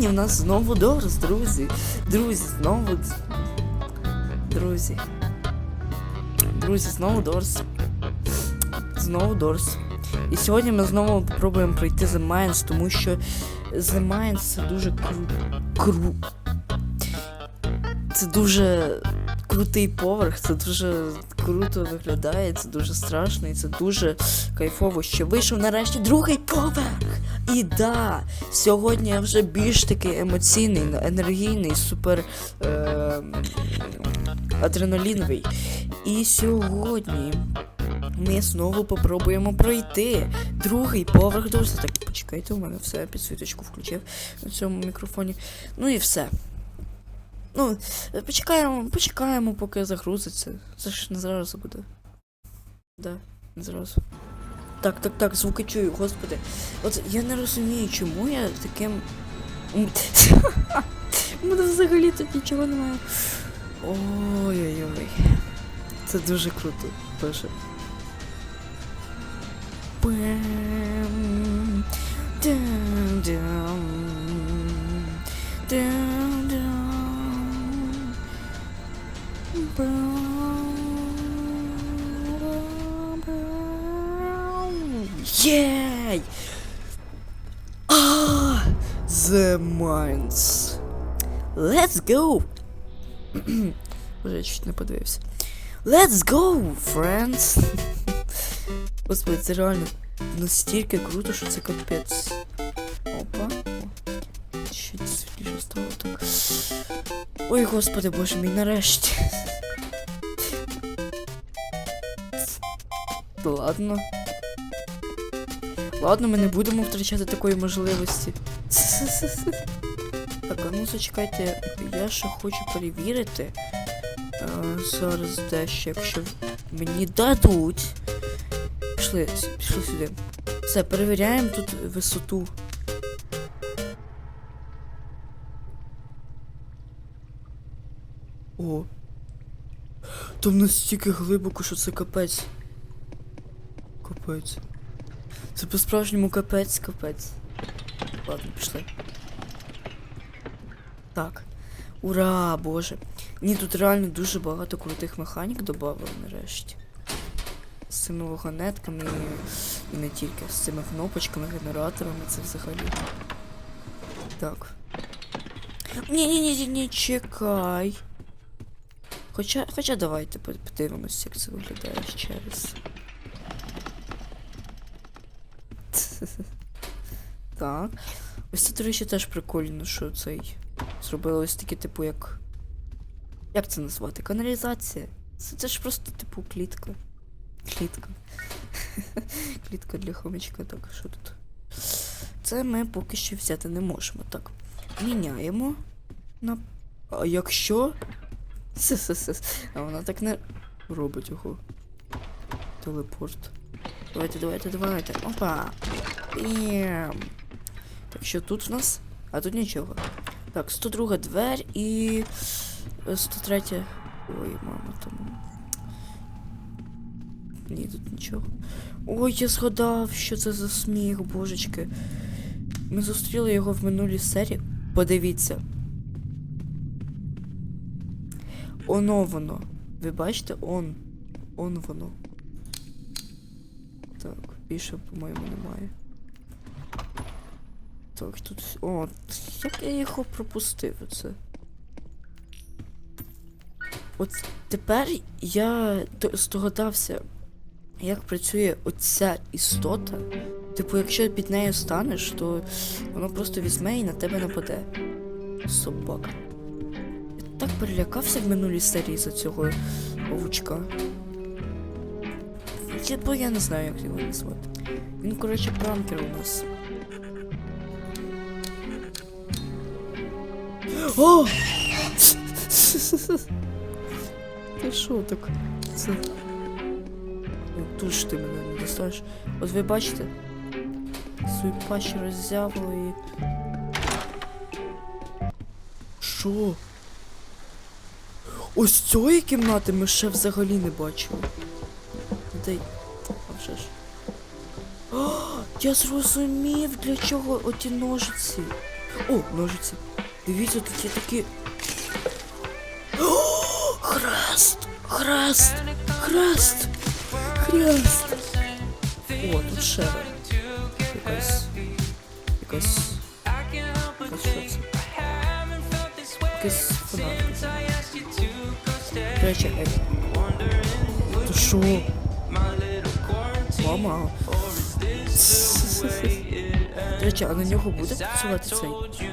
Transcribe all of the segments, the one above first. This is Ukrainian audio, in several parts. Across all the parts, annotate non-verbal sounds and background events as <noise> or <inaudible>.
сьогодні в нас знову Дорс, друзі. Друзі, знову. Друзі. Друзі, знову Дорс. Знову Дорс. І сьогодні ми знову спробуємо пройти The Mines, тому що The Mines це дуже кру... кру... Це дуже крутий поверх, це дуже круто виглядає, це дуже страшно і це дуже кайфово, що вийшов нарешті другий поверх. І да, сьогодні я вже більш такий емоційний, енергійний, супер е, адреналіновий. І сьогодні ми знову попробуємо пройти другий поверх досі. Так, почекайте, у мене все підсвіточку включив на цьому мікрофоні. Ну і все. Ну, почекаємо, почекаємо, поки загрузиться. Це ж не зразу буде. Да, не зразу. Так, так, так, звуки чую, господи. От я не розумію, чому я таким. <laughs> У мене взагалі тут нічого немає. Ой-ой-ой. Це дуже круто. Дуже. Пем, Єй! А, The Mines. Let's go! <clears throat> Боже, я чуть не подивився. Let's go, friends! <laughs> Господи, це реально настільки круто, що це капець. Опа. Чуть світліше стало так. Ой, господи, боже мій, нарешті. <laughs> Ладно. Ладно, ми не будемо втрачати такої можливості. <laughs> Так, а ну зачекайте, я ще хочу перевірити. Е, зараз дещо, якщо мені дадуть. Пішли, пішли сюди. Все, перевіряємо тут висоту. О. Там настільки глибоко, що це капець. Капець. Це по-справжньому капець, капець. Ладно, пішли. Так. Ура, боже. Ні, тут реально дуже багато крутих механік додали нарешті. З цими вагонетками і, і не тільки. З цими кнопочками, генераторами, це взагалі. Так. Ні, ні, ні, ні, ні, чекай. Хоча, хоча давайте по- подивимось, як це виглядає ще раз. <laughs> Так. Ось це, до речі, теж прикольно, що цей. Зробили ось такі, типу, як. Як це назвати? Каналізація. Це, це ж просто, типу, клітка. Клітка. <laughs> Клітка для хомячка, так, що тут? Це ми поки що взяти не можемо. Так. Міняємо. На. А якщо? <laughs> А вона так не робить його. Телепорт. Давайте, давайте, давайте. Опа. Бім. Так, що тут в нас? А тут нічого. Так, 102 двері і. е, 103. Ой, мама там. Ні, тут нічого. Ой, я згадав, що це за сміх, божечки. Ми зустріли його в минулій серії. Подивіться. Оно воно. Ви бачите? Он. Он воно. Так, більше, по-моєму, немає. Так, тут. О, як я його пропустив оце. От тепер я здогадався, як працює оця істота. Типу, якщо під нею станеш, то воно просто візьме і на тебе нападе. Собака. Я так перелякався в минулій серії за цього. Я- Бо я не знаю, як його назвати. Він, коротше, пранкер у нас. О! Ти що так? Це. Ну, тут ж ти мене не достанеш. От ви бачите? Свої пащі роззявило і. Що? Ось цієї кімнати ми ще взагалі не бачили. Дай. А вже ж. О, я зрозумів, для чого оті ножиці. О, ножиці. Дивіться, тут є такі. О, хрест! Хрест! Хрест! Хрест! О, тут ще якась. Якась. Якась що речі, ей. То що? Мама. Речі, а на нього буде працювати цей?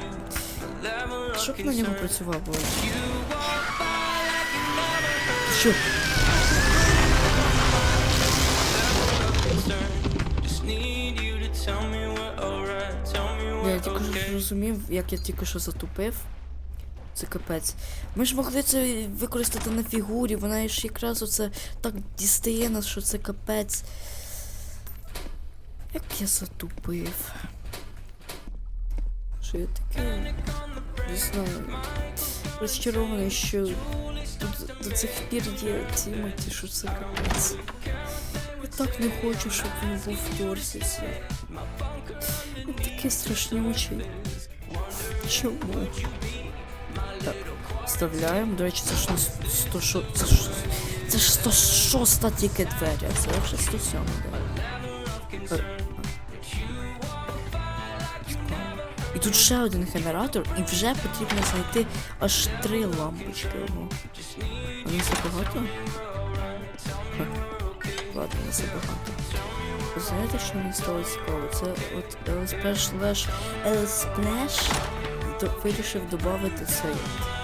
Щоб на нього працював. Що? Я тільки що зрозумів, як я тільки що затупив. Це капець. Ми ж могли це використати на фігурі, вона ж якраз оце так дістає нас, що це капець. Як я затупив. Що я такий. Не. Розчарований, що тут до цих пір є Тімоті, що це капець. Я так не хочу, щоб він був в Дорсісі. Він такий страшнючий. Чому? Так, вставляємо. До речі, це ж не 106. Це ж, 106 тільки двері, а це вже 107, да. І тут ще один генератор, і вже потрібно знайти аж три лампочки. Ого. А не забагато? Ладно, не забагато. Знаєте, що мені стало цікаво? Це от Slash LSplash вирішив додати цей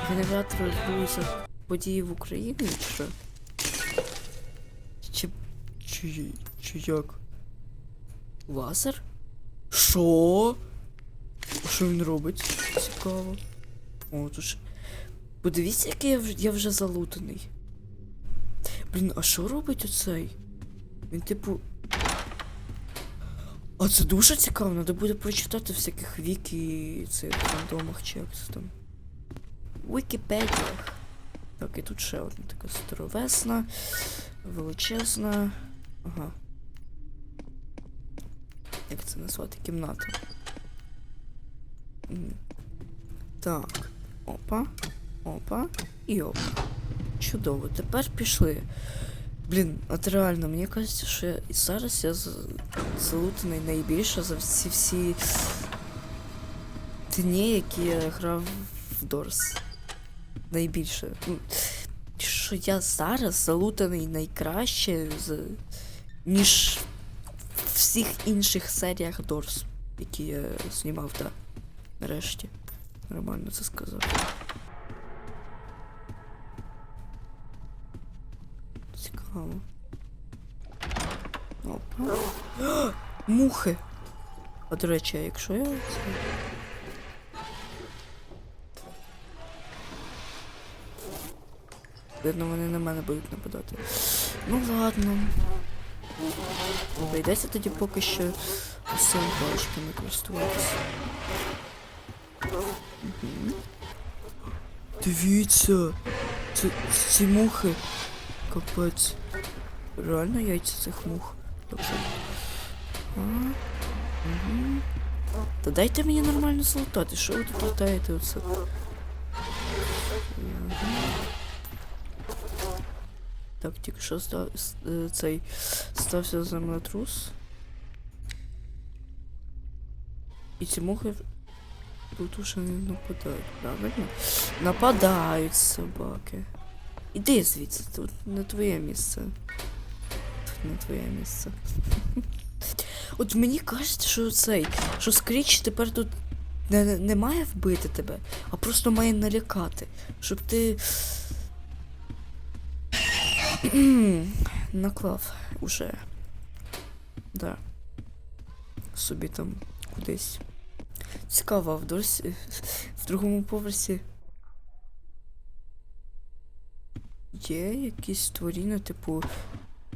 генератор регулюється події в Україні, чи що? Чи, чи, чи як? Лазер? Що? Що він робить? Цікаво. О, тут. Подивіться, який я вже, я вже залутаний. Блін, а що робить оцей? Він типу. А це дуже цікаво, треба буде прочитати всяких вікі цих рандомах чи як це там. Вікіпедіях. Так, і тут ще одна така старовесна, величезна. Ага. Як це назвати? Кімната. Так. Опа. Опа. І опа. Чудово. Тепер пішли. Блін, от реально, мені кажеться, що я і зараз я залутаний найбільше за всі всі дні, які я грав в Дорс. Найбільше. Ну, що я зараз залутаний найкраще з... ніж в всіх інших серіях Дорс, які я знімав, так. Нарешті. Нормально це сказав. Цікаво. Опа. <gasps> Мухи! А до речі, якщо я. Видно, вони на мене будуть нападати. Ну ладно. Прийдеться тоді поки що цим паличками користуватися. Мгм. Дивіться! Це ці мухи. Капець. Реально яйця цих мух. Добре. А, угу. Та дайте мені нормально залутати, що ви тут лутаєте оце? Мгм. Так, тільки що став, с- е, цей стався землетрус. І ці мухи тут уже не нападають, правильно? Нападають собаки. Іди звідси, тут не твоє місце. Тут не твоє місце. <laughs> От мені кажеться, що цей, що Скріч тепер тут не, не має вбити тебе, а просто має налякати. Щоб ти. <clears throat> Наклав уже. Да. Собі там кудись. Цікаво, в досі в другому поверсі є якісь створіння, типу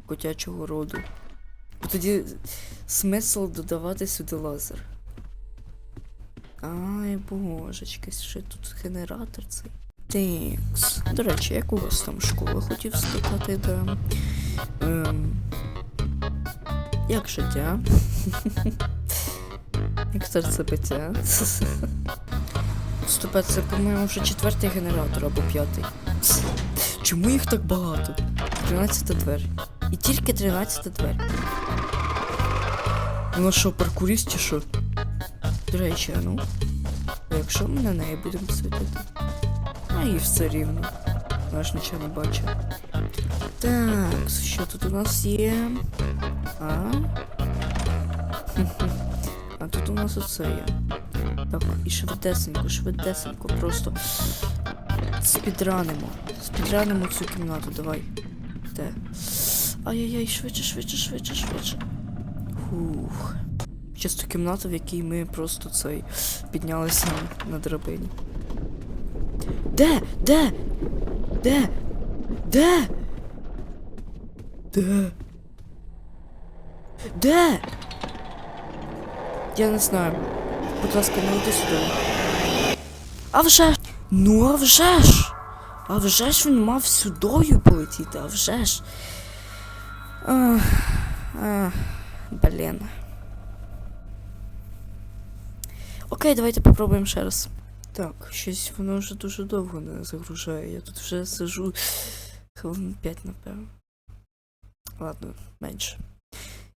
котячого роду. Бо тоді смисл додавати сюди лазер. Ай, божечки, ще тут генератор цей. Текс. До речі, як у вас там школа хотів спитати, да. Ем, як життя? <laughs> Як серцебиття? Стопе, це, по-моєму, вже четвертий генератор або п'ятий. Чому їх так багато? 13 двері. І тільки 13 двері. Ну що, паркуріст чи що? До речі, а ну. А якщо ми на неї будемо світити? А і все рівно. Наш нічого не бачить. Так, що тут у нас є? А? Нас оце є. Так, і швидесенько, швидесенько, просто спідранимо. Спідранимо цю кімнату, давай. Де? Ай-яй-яй, швидше, швидше, швидше, швидше. Фух. Чисто кімната, в якій ми просто цей піднялися на драбині. Де? Де? Де? Де? Де? Де? Я не знаю. Будь ласка, не йди сюди. А вже ж! Ну а вже ж! А вже ж він мав сюдою полетіти, а вже ж. Ах, ах, блін. Окей, давайте попробуємо ще раз. Так, щось воно вже дуже довго не загружає. Я тут вже сижу хвилин 5, напевно. Ладно, менше.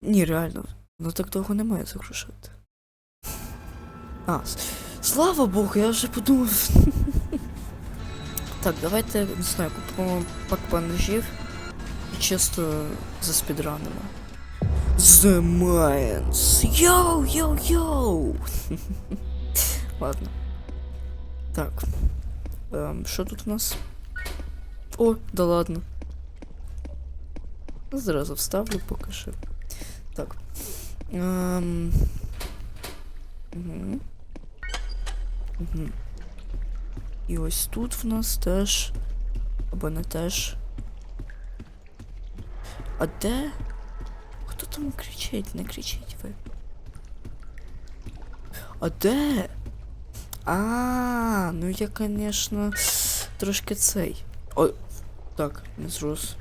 Ні, реально, воно так довго не має загружати. А, с- слава Богу, я вже подумав. <laughs> так, давайте, не знаю, купимо пак бандажів і чисто заспідранимо. The Mayans! Йоу, йоу, йоу! <laughs> Ладно. Так. Ем, що тут у нас? О, да ладно. Зразу вставлю поки що. Так. Ем... Угу. Угу. І ось тут в нас теж. Або не теж. А де? Хто там кричить? Не кричіть ви. А де? А, ну я, конечно, трошки цей. Ой, так, не зрос.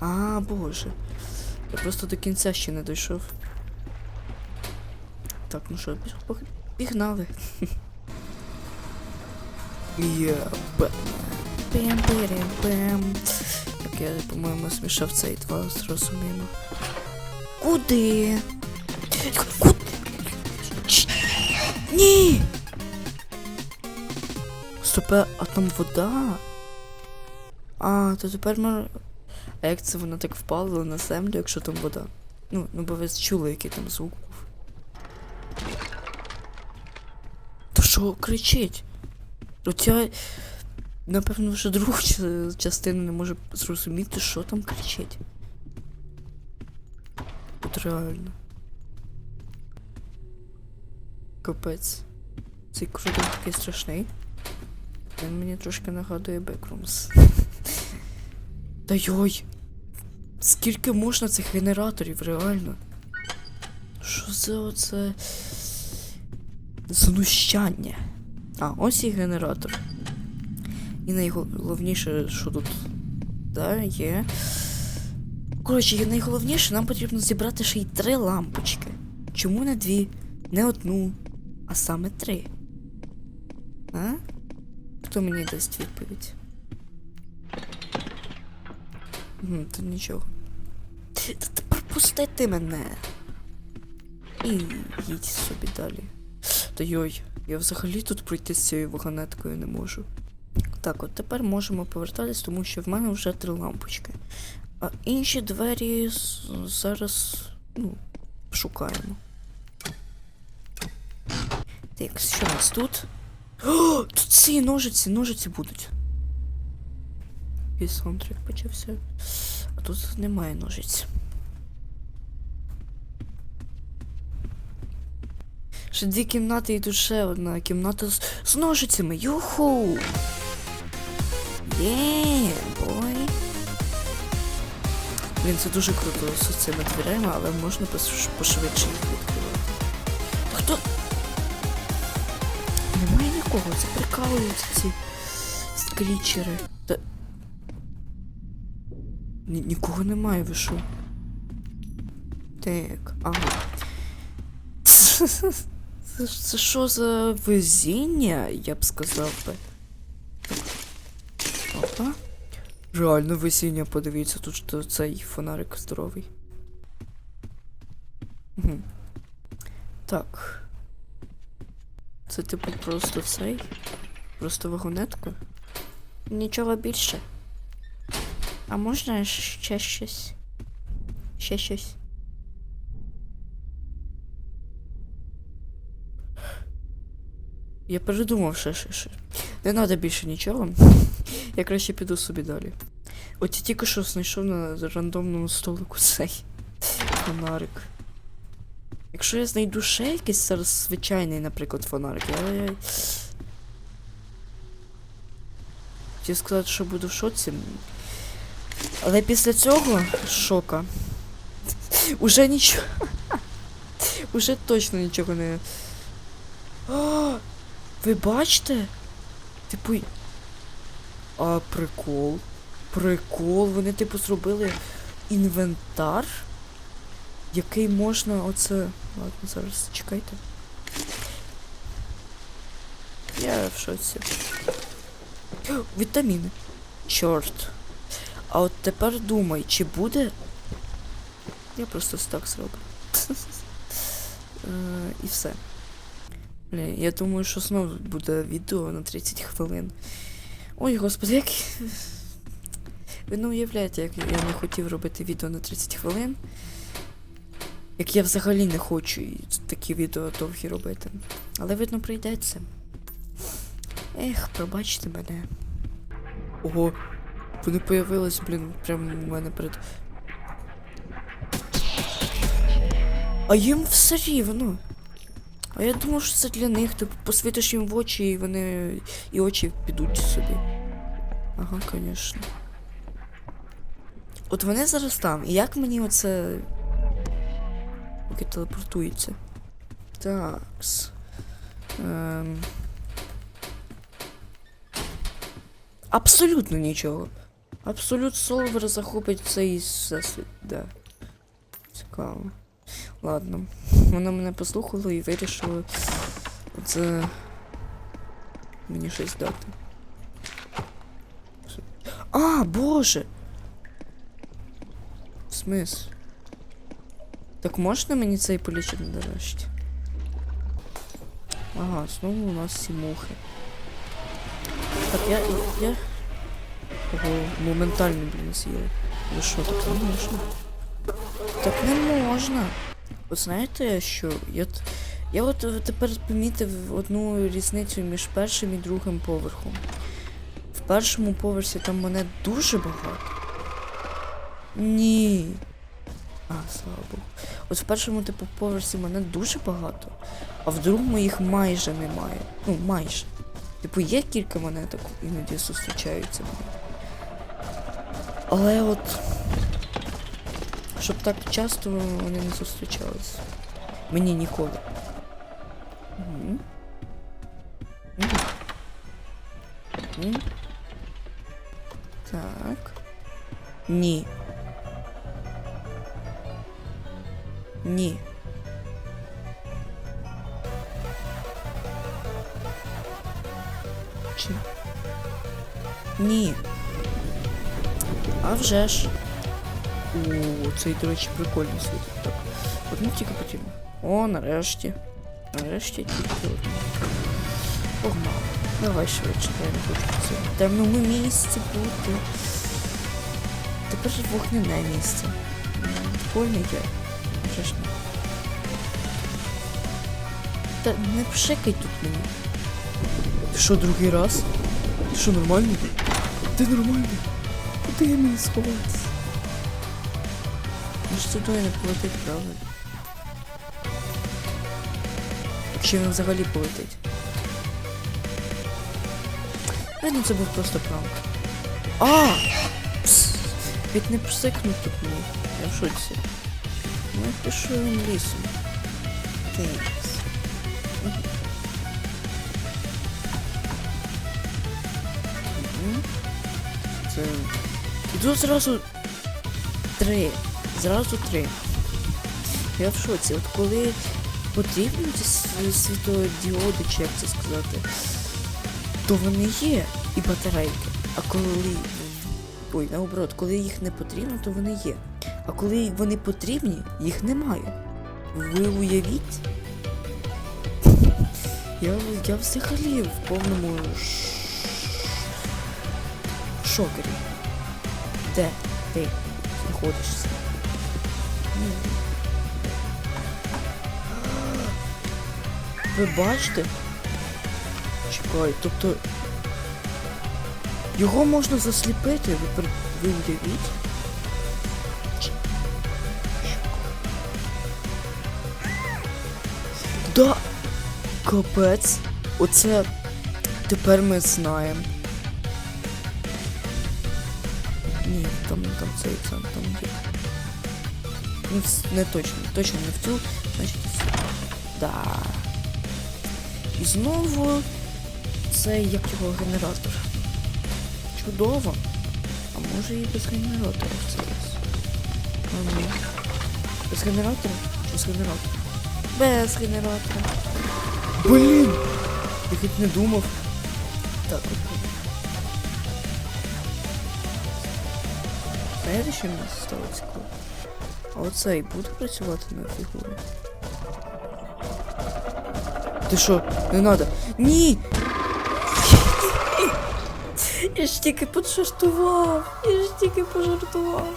А, боже. Я просто до кінця ще не дійшов. Так, ну що, пігнали. <laughs> Є, Бетмен. Бем-бем-бем. Так, я, по-моєму, смішав цей два зрозуміло. Куди? Куди? Ні! Стопе, а там вода? А, то тепер ми... А як це воно так впало на землю, якщо там вода? Ну, ну бо ви чули, який там звук був. То що кричить? От я, напевно, вже другу ча- частину не можу зрозуміти, що там кричить. От реально. Капець. Цей коридор такий страшний. Він мені трошки нагадує Бекрумс. <laughs> Та йой! Скільки можна цих генераторів, реально? Що за оце знущання? А, ось і генератор. І найголовніше, що тут да, є. Коротше, найголовніше, нам потрібно зібрати ще й три лампочки. Чому не дві, не одну, а саме три? А? Хто мені дасть відповідь? Угу, то нічого. Та мене. І їдь собі далі. Та йой, я взагалі тут пройти з цією вагонеткою не можу. Так, от тепер можемо повертатись, тому що в мене вже три лампочки. А інші двері зараз, ну, шукаємо. Так, що у нас тут? О, тут ці ножиці, ножиці будуть. І саундтрек почався. А тут немає ножиць. Ще дві кімнати і тут ще одна кімната з, з ножицями. Юху! Є, бой. Блін, це дуже круто з цими дверями, але можна пошвидше їх відкривати. Та хто? Немає нікого, це прикалуються ці скрічери. Та... Ні, нікого немає, ви що? Так, ага. <laughs> Це, що за везіння, я б сказав би. Опа. Реально везіння, подивіться, тут ж цей фонарик здоровий. Угу. Так. Це типу просто цей. Просто вагонетка. Нічого більше. А можна ще щось? Ще щось. Я передумав ще ще ще. Не треба більше нічого. Я краще піду собі далі. От я тільки що знайшов на рандомному столику цей фонарик. Якщо я знайду ще якийсь зараз звичайний, наприклад, фонарик, я. Хотів сказати, що буду в шоці. Але після цього шока. Уже нічого. <laughs> Уже точно нічого не. <gasps> Ви бачите? Типу. А, прикол. Прикол. Вони, типу, зробили інвентар, який можна оце. Ладно, зараз чекайте. Я в шоці. Вітаміни. Чорт. А от тепер думай, чи буде. Я просто так зроблю. <laughs> Е, І все. Я думаю, що знову буде відео на 30 хвилин. Ой, господи, як. Ви не уявляєте, як я не хотів робити відео на 30 хвилин. Як я взагалі не хочу такі відео довгі робити. Але видно прийдеться. Ех, пробачте мене. Ого, вони появились, блін, прямо у мене перед. А їм все рівно. А я думав, що це для них, ти посвітиш їм в очі, і вони. і очі підуть собі. Ага, звісно. От вони зараз там. І як мені оце. Поки телепортується. Такс. Ем... Абсолютно нічого. Абсолют Солвер захопить цей всесвіт, да. Цікаво. Ладно. Вона мене послухала і вирішила це мені щось дати. А, боже! В смис? Так можна мені цей полічити нарешті? Ага, знову у нас ці мухи. Так, я. я... Ого, моментально, блін, з'їли. Ви що, так не можна? Так не можна. От знаєте що? Я, я от е, тепер помітив одну різницю між першим і другим поверхом. В першому поверсі там монет дуже багато. Ні. А, слава Богу. От в першому типу поверсі монет дуже багато, а в другому їх майже немає. Ну, майже. Типу, є кілька монеток, іноді зустрічаються. Але от. Щоб так часто вони не зустрічалися. Мені ніколи. Мгм. Мгм. Мгм. Так. Ні. Ні. Чи? Ні. А вже ж. О, цей, до речі, прикольний світить. Так. Одну тільки потрібно. О, нарешті. Нарешті тільки одну. Погнали. Давай швидше, я не хочу в цьому темному місці бути. Тепер ж вогняне місце. М, Прикольне є. Вже не. Та не пшикай тут мені. Ти що, другий раз? Ти що, нормальний? Ти нормальний? Куди я мені сховатися? Ну ж туди полетить, правда? Чи він взагалі полетить? Видно, це був просто пранк. А! Пс! Ведь не псикнув тут мені. Я в шоці. Ну я пишу лісом. Тейкс. Це... І тут зразу три. Зразу три. Я в шоці. От коли потрібні ці світодіоди, чи як це сказати, то вони є і батарейки. А коли. Ой, наоборот, коли їх не потрібно, то вони є. А коли вони потрібні, їх немає. Ви уявіть? Я, я взагалі в повному шокері. Де ти знаходишся? Ви бачите? Чекай, тобто. Його можна засліпити, ви, при-. Да! Капець! Оце тепер ми знаємо. Ні, там, там цей там, там є. Ну, не точно, точно не в цю, значить. Да. Знову цей як його генератор. Чудово. А може і без генератора в цей раз. А ну. Без генератора? Чи з генератора? Без генератора. Блін! Я хоч не думав. Так, от. Знаєте, що мені стало цікаво? А оцей буде працювати на фігурі? Ти що? Не надо. Ні! Я ж тільки пожартував. Я ж тільки пожартував.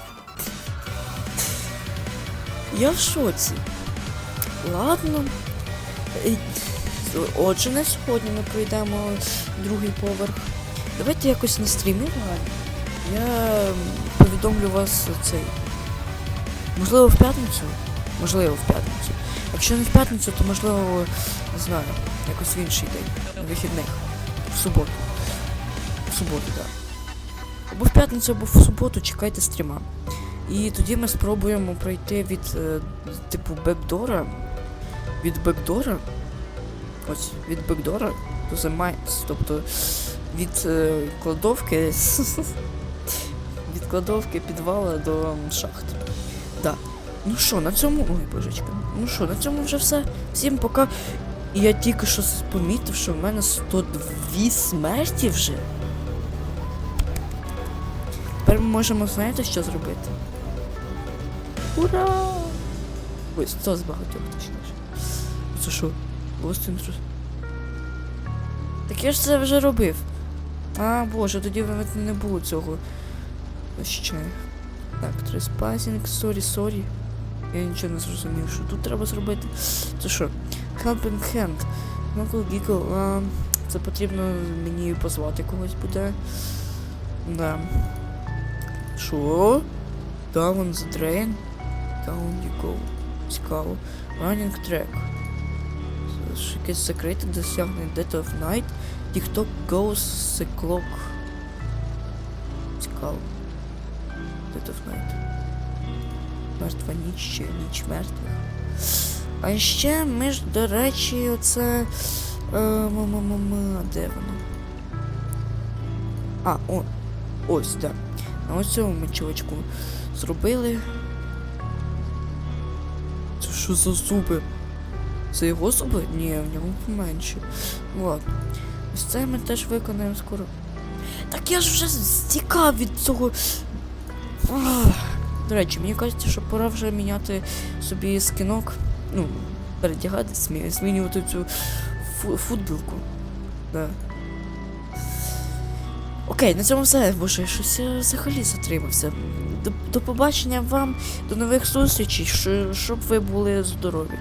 Я в шоці. Ладно. Е, Отже, на сьогодні ми пройдемо другий поверх. Давайте якось на стрімі. Я повідомлю вас цей. Можливо, в п'ятницю? Можливо, в п'ятницю. Якщо не в п'ятницю, то можливо, не знаю, якось в інший день, на вихідних. В суботу. В суботу, так. Або в п'ятницю, або в суботу чекайте стріма. І тоді ми спробуємо пройти від е, типу бекдора. Від бекдора. Ось, від бекдора до Mines. Тобто від е, кладовки. <laughs> від кладовки підвала до шахт. Ну що, на цьому. Ой, божечки. Ну що, на цьому вже все. Всім пока. І я тільки що помітив, що в мене 102 смерті вже. Тепер ми можемо, знаєте, що зробити? Ура! Ой, 100 з багатьох точніше. Це що? Interest? Так я ж це вже робив. А, боже, тоді не було цього. Ще. Так, треспасінг, сорі, сорі. Я нічого не зрозумів, що тут треба зробити. Це що? Helping hand. Knuckle Giggle. А, це потрібно мені позвати когось буде. Да. Що? Down the drain? Down you go. Цікаво. Running track. Якесь закрите досягнення Dead of Night. TikTok goes the clock. Цікаво. Dead of Night. Мертва ніч чи ніч мертвих. А ще ми ж, до речі, оце. Е, де воно? А, о, ось, так. Да. На ось цьому ми чувачку зробили. Це що за зуби? Це його зуби? Ні, в нього поменше. Ладно. Ось це ми теж виконаємо скоро. Так я ж вже стікав від цього. Ах. До речі, мені кажеться, що пора вже міняти собі скінок. Ну, передягати, змі- змінювати цю фу- футбілку. Да. Окей, на цьому все, боже, щось я взагалі затримався. До, до побачення вам, до нових зустрічей, щоб ви були здорові.